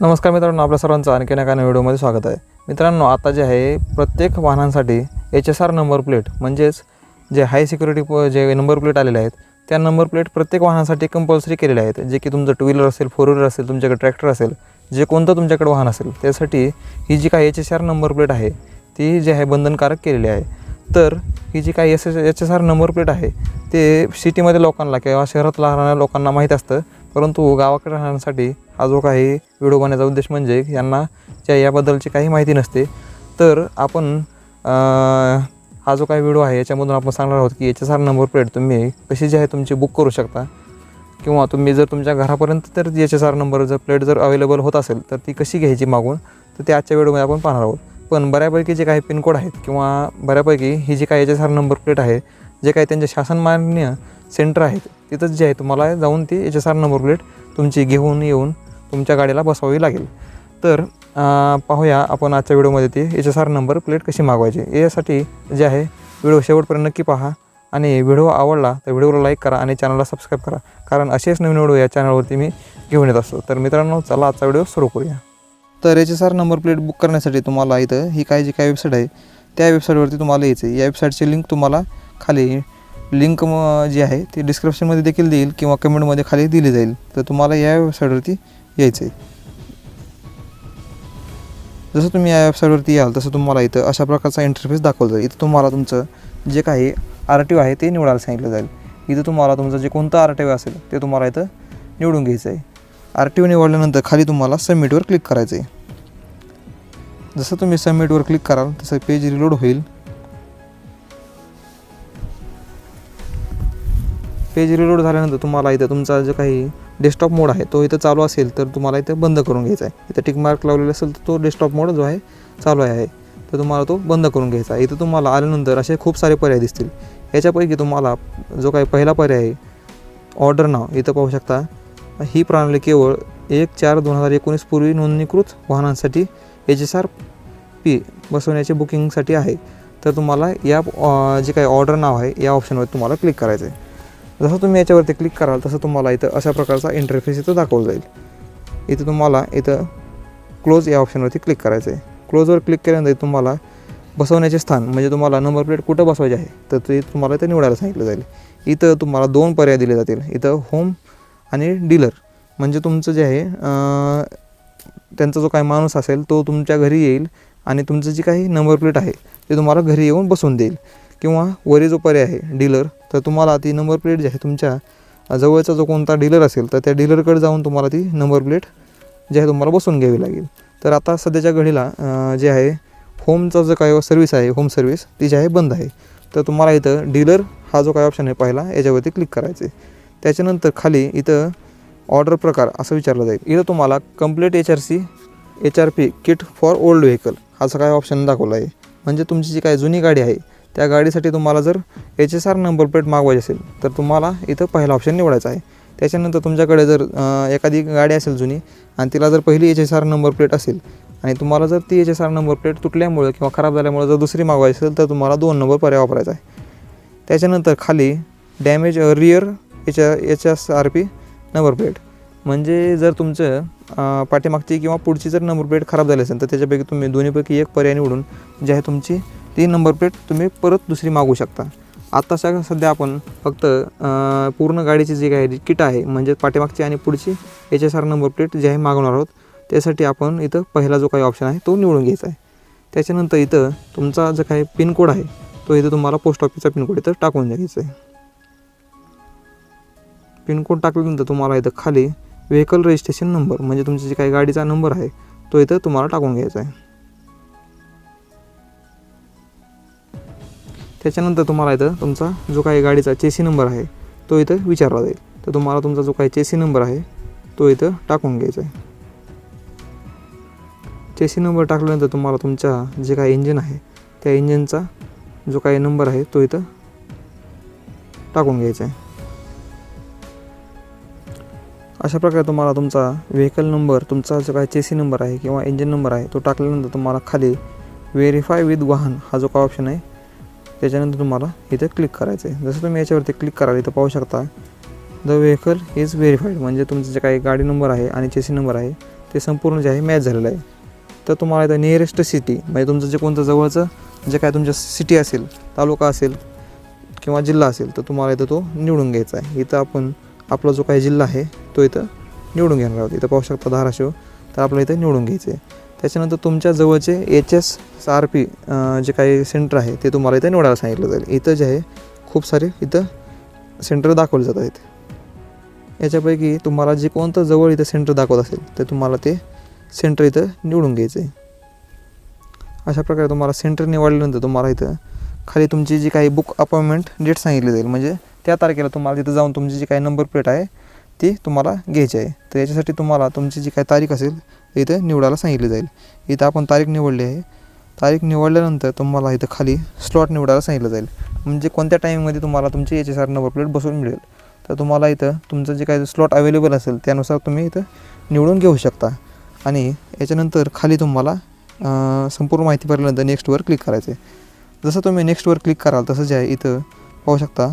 नमस्कार मित्रांनो आपल्या सर्वांचं आणखीन एका नव्या व्हिडिओमध्ये स्वागत आहे. मित्रांनो आता जे आहे प्रत्येक वाहनांसाठी H S R number plate म्हणजेच जे हाय सिक्युरिटी प जे नंबर प्लेट आलेले आहेत त्या नंबर प्लेट प्रत्येक वाहनासाठी कंपल्सरी केलेले आहेत. जे की तुमचं टू व्हीलर असेल फोर व्हीलर असेल तुमच्याकडे ट्रॅक्टर असेल जे कोणतं तुमच्याकडे वाहन असेल त्यासाठी ही जी काही H S R number plate आहे ती जी आहे बंधनकारक केलेली आहे. तर ही जी काही S S H S R number plate आहे ते सिटीमध्ये लोकांना किंवा शहरात राहणाऱ्या लोकांना माहीत असतं. परंतु गावाकडे राहण्यासाठी हा जो काही व्हिडिओ बनण्याचा उद्देश म्हणजे यांना त्या याबद्दलची काही माहिती नसते. तर आपण हा जो काही व्हिडिओ आहे याच्यामधून आपण सांगणार आहोत की एच आर नंबर प्लेट तुम्ही कशी जी आहे तुमची बुक करू शकता. किंवा तुम्ही जर तुमच्या घरापर्यंत तर एच एस आर नंबर जर प्लेट जर अवेलेबल होत असेल तर ती कशी घ्यायची मागून तर ते आजच्या व्हिडिओमध्ये आपण पाहणार आहोत. पण बऱ्यापैकी जे काही पिनकोड आहेत किंवा बऱ्यापैकी ही जी काही एच एस नंबर प्लेट आहे जे काही त्यांचे शासनमान्य सेंटर आहेत तिथंच जे आहे तुम्हाला जाऊन ती H S R number plate तुमची घेऊन येऊन तुमच्या गाडीला बसवावी लागेल. तर पाहूया आपण आजच्या व्हिडिओमध्ये ती H S R number plate कशी मागवायची. यासाठी जे आहे व्हिडिओ शेवटपर्यंत नक्की पहा आणि व्हिडिओ आवडला तर व्हिडिओला लाईक करा आणि चॅनलला सबस्क्राईब करा. कारण असेच नवीन व्हिडिओ या चॅनलवरती मी घेऊन येत असतो. तर मित्रांनो चला आजचा व्हिडिओ सुरू करूया. तर H S R number plate book करण्यासाठी तुम्हाला इथं ही काय जी काय वेबसाईट आहे त्या वेबसाईटवरती तुम्हाला यायचं आहे या वेबसाईटची लिंक तुम्हाला खाली लिंक म जी आहे ती डिस्क्रिप्शनमध्ये देखील देईल किंवा कमेंटमध्ये खाली दिली जाईल. तर तुम्हाला या वेबसाईटवरती यायचं आहे जसं तुम्ही या वेबसाईटवरती याल तसं तुम्हाला इथं अशा प्रकारचा इंटरफेस दाखवलं जाईल. इथं तुम्हाला तुमचं जे काही आर टी ओ आहे ते निवडायला सांगितलं जाईल. इथं तुम्हाला तुमचं जे कोणतं आर टी ओ असेल ते तुम्हाला इथं निवडून घ्यायचं आहे आर टी ओ निवडल्यानंतर खाली तुम्हाला सबमिटवर क्लिक करायचं आहे जसं तुम्ही सबमिटवर क्लिक कराल तसं पेज रिलोड होईल. पेज रिलोड झाल्यानंतर तुम्हाला इथं तुमचा जो काही डेस्कटॉप मोड आहे तो इथं चालू असेल तर तुम्हाला इथं बंद करून घ्यायचा आहे. इथं टिकमार्क लावलेला असेल तर तो डेस्कटॉप मोड जो आहे चालू आहे. तर तुम्हाला तो बंद करून घ्यायचा आहे. इथं तुम्हाला आल्यानंतर असे खूप सारे पर्याय दिसतील. याच्यापैकी तुम्हाला जो काही पहिला पर्याय आहे ऑर्डर नाव. इथं पाहू शकता ही प्रणाली केवळ एक चार दोन हजार एकोणीस पूर्वी नोंदणीकृत वाहनांसाठी एच एस आर पी बसवण्याचे बुकिंगसाठी आहे. तर तुम्हाला या जे काही ऑर्डर नाव आहे या ऑप्शनवर तुम्हाला क्लिक करायचं आहे जसं तुम्ही याच्यावरती क्लिक कराल तसं तुम्हाला इथं अशा प्रकारचा इंटरफेस इथं दाखवलं जाईल. इथं तुम्हाला इथं क्लोज या ऑप्शनवरती क्लिक करायचं आहे क्लोजवर क्लिक केल्यानंतर तुम्हाला बसवण्याचे स्थान म्हणजे तुम्हाला नंबर प्लेट कुठं बसवायचे आहे तर ते तुम्हाला इथं निवडायला सांगितलं जाईल. इथं तुम्हाला दोन पर्याय दिले जातील इथं होम आणि डीलर म्हणजे तुमचं जे आहे त्यांचा जो काही माणूस असेल तो तुमच्या घरी येईल आणि तुमचं जी काही नंबर प्लेट आहे ते तुम्हाला घरी येऊन बसवून देईल. किंवा वरी जो पर्याय आहे डीलर तर तुम्हाला ती नंबर प्लेट जी आहे तुमच्या जवळचा जो कोणता डीलर असेल तर त्या डीलरकडे जाऊन तुम्हाला ती नंबर प्लेट जी आहे तुम्हाला बसवून घ्यावी लागेल. तर आता सध्याच्या घडीला जे आहे होमचा जो काय सर्व्हिस आहे होम सर्व्हिस ती जी आहे बंद आहे. तर तुम्हाला इथं डीलर हा जो काय ऑप्शन आहे पहिला याच्यावरती क्लिक करायचं आहे त्याच्यानंतर खाली इथं ऑर्डर प्रकार असं विचारलं जाईल. इथं तुम्हाला complete H R C H R P kit for old vehicle असा काय ऑप्शन दाखवला आहे. म्हणजे तुमची जी काय जुनी गाडी आहे त्या गाडीसाठी तुम्हाला जर H S R number plate मागवायची असेल तर तुम्हाला इथं पहिला ऑप्शन निवडायचा आहे. त्याच्यानंतर तुमच्याकडे जर एखादी गाडी असेल जुनी आणि तिला जर पहिली H S R number plate असेल आणि तुम्हाला जर ती H S R number plate तुटल्यामुळे किंवा खराब झाल्यामुळे जर दुसरी मागवायची असेल तर तुम्हाला दोन नंबर पर्याय वापरायचा आहे. त्याच्यानंतर खाली damage rear H H S R P number plate म्हणजे जर तुमचं पाठीमागची किंवा पुढची जर नंबर प्लेट खराब झाली असेल तर त्याच्यापैकी तुम्ही दोन्हीपैकी एक पर्याय निवडून जी आहे तुमची ती नंबर प्लेट तुम्ही परत दुसरी मागू शकता. आत्ताच्या सध्या आपण फक्त पूर्ण गाडीची जी काही किट आहे म्हणजे पाठीमागची आणि पुढची H S R number plate जी आहे मागवणार आहोत त्यासाठी आपण इथं पहिला जो काही ऑप्शन आहे तो निवडून घ्यायचा आहे. त्याच्यानंतर इथं तुमचा जो काही पिनकोड आहे तो इथं तुम्हाला पोस्ट ऑफिसचा पिनकोड इथं टाकून द्यायचा आहे. पिनकोड टाकल्यानंतर तुम्हाला इथं खाली व्हेकल रजिस्ट्रेशन नंबर म्हणजे तुमची जी काही गाडीचा नंबर आहे तो इथं तुम्हाला टाकून घ्यायचा आहे. त्याच्यानंतर तुम्हाला इथं तुमचा जो काही गाडीचा चेसी नंबर आहे तो इथं विचारला जाईल. तर तुम्हाला तुमचा जो काही चेसी नंबर आहे तो इथं टाकून घ्यायचा आहे. चेसी नंबर टाकल्यानंतर तुम्हाला तुमच्या जे काही इंजिन आहे त्या इंजिनचा जो काही नंबर आहे तो इथं टाकून घ्यायचा आहे. अशा प्रकारे तुम्हाला तुमचा व्हेकल नंबर तुमचा जो काही चेसी नंबर आहे किंवा इंजिन नंबर आहे तो टाकल्यानंतर तुम्हाला खाली व्हेरीफाय विथ वाहन हा जो काय ऑप्शन आहे त्याच्यानंतर तुम्हाला इथं क्लिक करायचं आहे. जसं तुम्ही याच्यावरती क्लिक कराल इथं पाहू शकता द व्हेकल इज व्हेरीफाईड म्हणजे तुमचं जे काही गाडी नंबर आहे आणि चेसी नंबर आहे ते संपूर्ण जे आहे मॅच झालेलं आहे. तर तुम्हाला इथं नियरेस्ट सिटी म्हणजे तुमचं जे कोणतं जवळचं जे काय तुमच्या सिटी असेल तालुका असेल किंवा जिल्हा असेल तर तुम्हाला इथं तो निवडून घ्यायचा आहे. इथं आपण आपला जो काही जिल्हा आहे तो इथं निवडून घेणार आहोत. इथं पाहू शकता धाराशिव तर आपल्याला इथं निवडून घ्यायचं आहे. त्याच्यानंतर तुमच्या जवळचे एच एस आर पी जे काही सेंटर आहे ते तुम्हाला इथं निवडायला सांगितलं जाईल. इथं जे आहे खूप सारे इथं सेंटर दाखवले जात आहेत याच्यापैकी तुम्हाला जे कोणतं जवळ इथं सेंटर दाखवत असेल तर तुम्हाला ते सेंटर इथं निवडून घ्यायचं आहे अशा प्रकारे तुम्हाला सेंटर निवडल्यानंतर तुम्हाला इथं खाली तुमची जी काही बुक अपॉइंटमेंट डेट सांगितली जाईल. म्हणजे त्या तारखेला तुम्हाला तिथं जाऊन तुमची जी काही नंबर प्लेट आहे ती तुम्हाला घ्यायची आहे. तर याच्यासाठी तुम्हाला तुमची जी काही तारीख असेल ती इथं निवडायला सांगितली जाईल. इथं आपण तारीख निवडली आहे. तारीख निवडल्यानंतर तुम्हाला इथं खाली स्लॉट निवडायला सांगितलं जाईल. म्हणजे कोणत्या टाईममध्ये तुम्हाला तुमची H S R number plate बसून मिळेल. तर तुम्हाला इथं तुमचं जे काही स्लॉट अवेलेबल असेल त्यानुसार तुम्ही इथं निवडून घेऊ शकता. आणि याच्यानंतर खाली तुम्हाला संपूर्ण माहिती भरल्यानंतर नेक्स्टवर क्लिक करायचं आहे जसं तुम्ही नेक्स्टवर क्लिक कराल तसं जे आहे इथं पाहू शकता.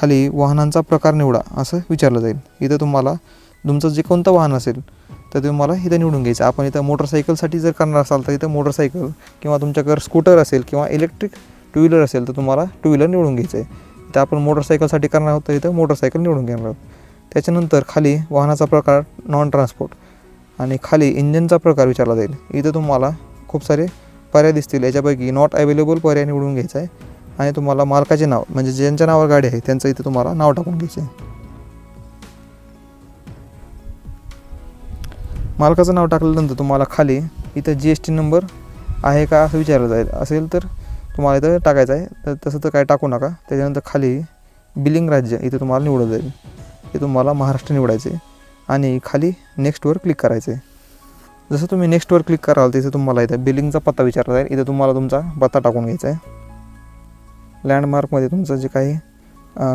खाली वाहनांचा प्रकार निवडा असं विचारलं जाईल. इथं तुम्हाला तुमचं जे कोणतं वाहन असेल तर तुम्हाला इथं निवडून घ्यायचं. आपण इथं मोटरसायकलसाठी जर करणार असाल तर इथं मोटरसायकल किंवा तुमच्याकडे स्कूटर असेल किंवा इलेक्ट्रिक टू व्हीलर असेल तर तुम्हाला टू व्हीलर निवडून घ्यायचं आहे इथं आपण मोटरसायकलसाठी करणार आहोत तर इथं मोटरसायकल निवडून घेणार आहोत. त्याच्यानंतर खाली वाहनाचा प्रकार नॉन ट्रान्सपोर्ट आणि खाली इंजिनचा प्रकार विचारला जाईल. इथं तुम्हाला खूप सारे पर्याय दिसतील. याच्यापैकी नॉट अवेलेबल पर्याय निवडून घ्यायचा आहे. आणि तुम्हाला मालकाचे नाव म्हणजे ज्यांच्या नावावर गाडी आहे त्यांचं इथं तुम्हाला नाव टाकून घ्यायचं आहे मालकाचं नाव टाकल्यानंतर तुम्हाला खाली इथं जी एस टी नंबर आहे का असं विचारलं जाईल. असेल तर तुम्हाला इथं टाकायचं आहे. तर तसं तर काय टाकू नका. त्याच्यानंतर खाली बिलिंग राज्य इथं तुम्हाला निवडलं जाईल. हे तुम्हाला महाराष्ट्र निवडायचे आणि खाली नेक्स्टवर क्लिक करायचं आहे जसं तुम्ही नेक्स्टवर क्लिक कराल तिथे तुम्हाला इथं बिलिंगचा पत्ता विचारला जाईल. इथं तुम्हाला तुमचा पत्ता टाकून घ्यायचा आहे. लँडमार्कमध्ये तुमचं जे काही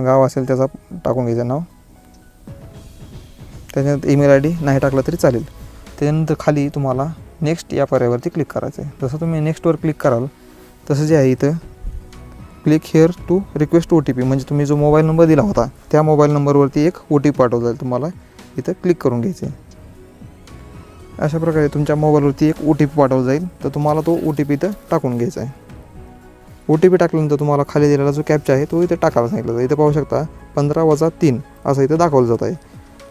गाव असेल त्याचा टाकून घ्यायचं नाव. त्याच्यानंतर ईमेल आय डी नाही टाकलं तरी चालेल. त्याच्यानंतर खाली तुम्हाला नेक्स्ट या पर्यायावरती क्लिक करायचं आहे. जसं तुम्ही नेक्स्टवर क्लिक कराल तसं जे आहे इथं click here to request O T P म्हणजे तुम्ही जो मोबाईल नंबर दिला होता त्या मोबाईल नंबरवरती एक ओ टी पी पाठवता जाईल तुम्हाला इथं क्लिक करून घ्यायचं आहे. अशा प्रकारे तुमच्या मोबाईलवरती एक ओ टी पी पाठवला जाईल. तर तुम्हाला तो ओ टी पी इथं टाकून घ्यायचा आहे. ओ टी पी टाकल्यानंतर तुम्हाला खाली दिलेला जो कॅपचा आहे तो इथे टाकायला सांगितलं जातं. इथं पाहू शकता पंधरा वजा तीन असं इथं दाखवलं जात आहे.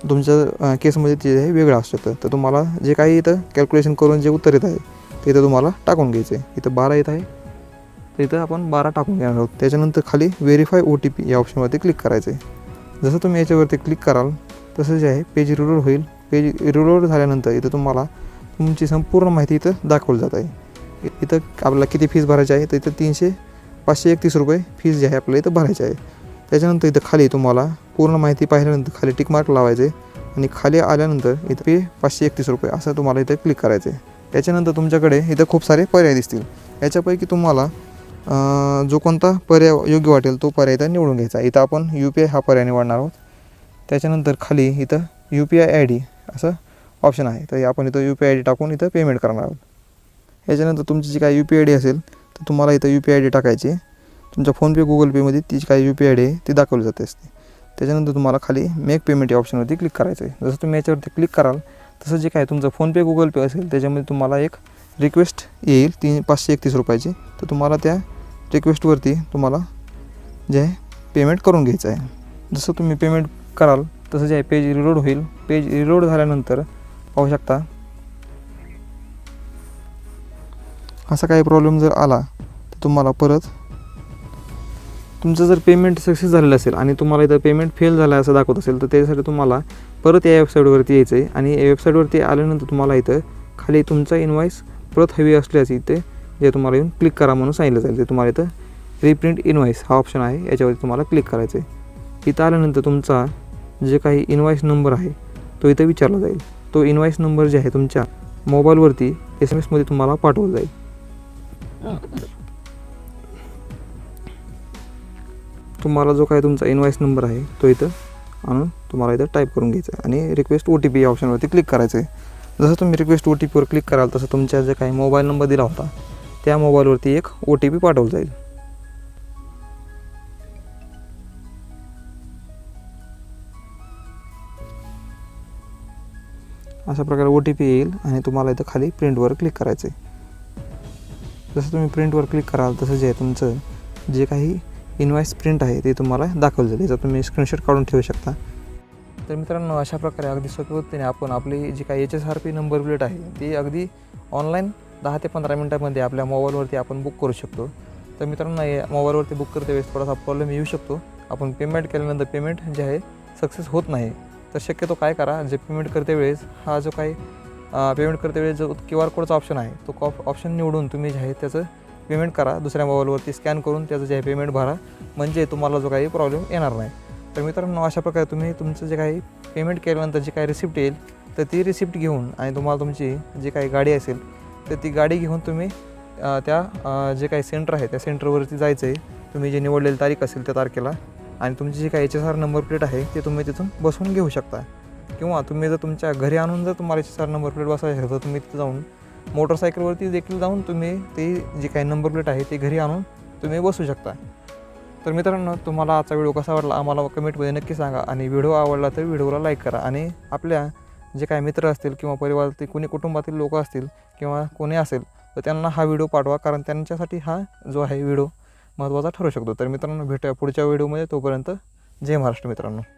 तुमच्या केसमध्ये ते आहे वेगळं असू शकतं तर तुम्हाला जे काही इथं कॅल्क्युलेशन करून जे उत्तर येत आहे ते इथं तुम्हाला टाकून घ्यायचं आहे. इथं बारा येत आहे. तर इथं आपण बारा टाकून घेणार आहोत. त्याच्यानंतर खाली व्हेरीफाय ओ टी पी या ऑप्शनवरती क्लिक करायचं आहे जसं तुम्ही याच्यावरती क्लिक कराल तसं जे आहे पेज रिलोड होईल. पेज रिलोड झाल्यानंतर इथं तुम्हाला तुमची संपूर्ण माहिती इथं दाखवली जात आहे. इथं आपल्याला किती फीज भरायची आहे? तर इथं तीनशे पाचशे एकतीस रुपये फीज जी आहे आपल्याला इथं भरायची आहे. त्याच्यानंतर इथं खाली तुम्हाला पूर्ण माहिती पाहिल्यानंतर खाली टिक मार्क लावायचे आणि खाली आल्यानंतर इथं पे पाचशे एकतीस रुपये असं तुम्हाला इथं क्लिक करायचं आहे. त्याच्यानंतर तुमच्याकडे इथं खूप सारे पर्याय दिसतील. याच्यापैकी तुम्हाला जो कोणता पर्याय योग्य वाटेल तो पर्याय इथं निवडून घ्यायचा इथं आपण यू पी आय हा पर्याय निवडणार आहोत. त्याच्यानंतर खाली इथं U P I I D असं ऑप्शन आहे. तर आपण इथं यू पी आय डी टाकून इथं पेमेंट करणार आहोत. याच्यानंतर तुमची जी काय यू पी आय डी असेल तर तुम्हाला इथं यू पी आय डी टाकायची. आहे. तुमच्या फोनपे गुगल पेमध्ये ती जी काय यू पी आय डी आहे ती दाखवली जाते असते. त्याच्यानंतर तुम्हाला खाली मेक पेमेंट या ऑप्शनवरती क्लिक करायचं आहे जसं तुम्ही याच्यावरती क्लिक कराल तसं जे काय तुमचं फोनपे गुगल पे असेल त्याच्यामध्ये तुम्हाला एक रिक्वेस्ट येईल तीन पाचशे एकतीस रुपयाची. तर तुम्हाला त्या रिक्वेस्टवरती तुम्हाला जे आहे पेमेंट करून घ्यायचं आहे. जसं तुम्ही पेमेंट कराल तसं जे आहे पेज रिलोड होईल पेज रिलोड झाल्यानंतर पाहू शकता असा काही प्रॉब्लेम जर आला तर तुम्हाला परत तुमचं जर पेमेंट सक्सेस झालेलं असेल आणि तुम्हाला इथं पेमेंट फेल झालं असं दाखवत असेल तर त्यासाठी तुम्हाला परत या वेबसाईटवरती यायचं आहे आणि या वेबसाईटवरती आल्यानंतर तुम्हाला इथं खाली तुमचा इनवाईस परत हवी असल्यास इथे जे तुम्हाला येऊन क्लिक करा म्हणून सांगितलं जाईल. ते तुम्हाला इथं रिप्रिंट इनवाईस हा ऑप्शन आहे याच्यावरती तुम्हाला क्लिक करायचं आहे इथं आल्यानंतर तुमचा जे काही इनवाईस नंबर आहे तो इथं विचारला जाईल. तो इनवाईस नंबर जे आहे तुमच्या मोबाईलवरती एस एम एसमध्ये तुम्हाला पाठवला जाईल. तुम्हाला जो काय तुमचा इनवाईस नंबर आहे तो इथं आणून तुम्हाला इथं टाईप करून घ्यायचा आहे. आणि रिक्वेस्ट ओ टी पी या ऑप्शनवरती क्लिक करायचं आहे. जसं तुम्ही रिक्वेस्ट ओ टी पीवर क्लिक कराल तसं तुमच्या जे काही मोबाईल नंबर दिला होता त्या मोबाईलवरती एक ओ टी पी पाठवला जाईल. अशा प्रकारे ओ टी पी येईल आणि तुम्हाला इथं खाली प्रिंटवर क्लिक करायचं आहे. जसं तुम्ही प्रिंटवर क्लिक कराल तसं जे आहे तुमचं जे काही इनवाईस प्रिंट आहे ते तुम्हाला दाखवलं जाईल. याचा तुम्ही स्क्रीनशॉट काढून ठेवू शकता. तर मित्रांनो अशा प्रकारे अगदी सोप्या आपण आपली जी काही H S R P number plate आहे ती अगदी ऑनलाईन दहा ते पंधरा मिनटामध्ये आपल्या मोबाईलवरती आपण बुक करू शकतो. तर मित्रांनो या मोबाईलवरती बुक करते वेळेस थोडासा प्रॉब्लेम येऊ शकतो. आपण पेमेंट केल्यानंतर पेमेंट जे आहे सक्सेस होत नाही. तर शक्यतो काय करा जे पेमेंट करते वेळेस हा जो काही पेमेंट करते वेळेस जो क्यू आर कोडचा ऑप्शन आहे तो कॉप ऑप्शन निवडून तुम्ही जे आहे त्याचं पेमेंट करा. दुसऱ्या मोबाईलवरती स्कॅन करून त्याचं जे आहे पेमेंट भरा. म्हणजे तुम्हाला जो काही प्रॉब्लेम येणार नाही. तर मित्रांनो अशा प्रकारे तुम्ही तुमचं जे काही पेमेंट केल्यानंतर जी काही रिसिप्ट येईल तर ती रिसिप्ट घेऊन आणि तुम्हाला तुमची जी काही गाडी असेल तर ती गाडी घेऊन तुम्ही त्या जे काही सेंटर आहे त्या सेंटरवरती जायचं आहे तुम्ही जे निवडलेली तारीख असेल त्या तारखेला आणि तुमची जी काही H S R number plate आहे ते तुम्ही तिथून बसवून घेऊ शकता. किंवा तुम्ही जर तुमच्या घरी आणून जर तुम्हाला चार नंबर प्लेट बसवायची असेल तर तुम्ही तिथं जाऊन मोटरसायकलवरती देखील जाऊन तुम्ही ती जी काही नंबर प्लेट आहे ती घरी आणून तुम्ही बसू शकता. तर मित्रांनो तुम्हाला आजचा व्हिडिओ कसा वाटला आम्हाला कमेंटमध्ये नक्की सांगा आणि व्हिडिओ आवडला तर व्हिडिओला लाईक करा आणि आपल्या जे काही मित्र असतील किंवा परिवारातील कोणी कुटुंबातील लोक असतील किंवा कोणी असेल तर त्यांना हा व्हिडिओ पाठवा कारण त्यांच्यासाठी हा जो आहे व्हिडिओ महत्त्वाचा ठरू शकतो. तर मित्रांनो भेटूया पुढच्या व्हिडिओमध्ये तोपर्यंत जय महाराष्ट्र मित्रांनो.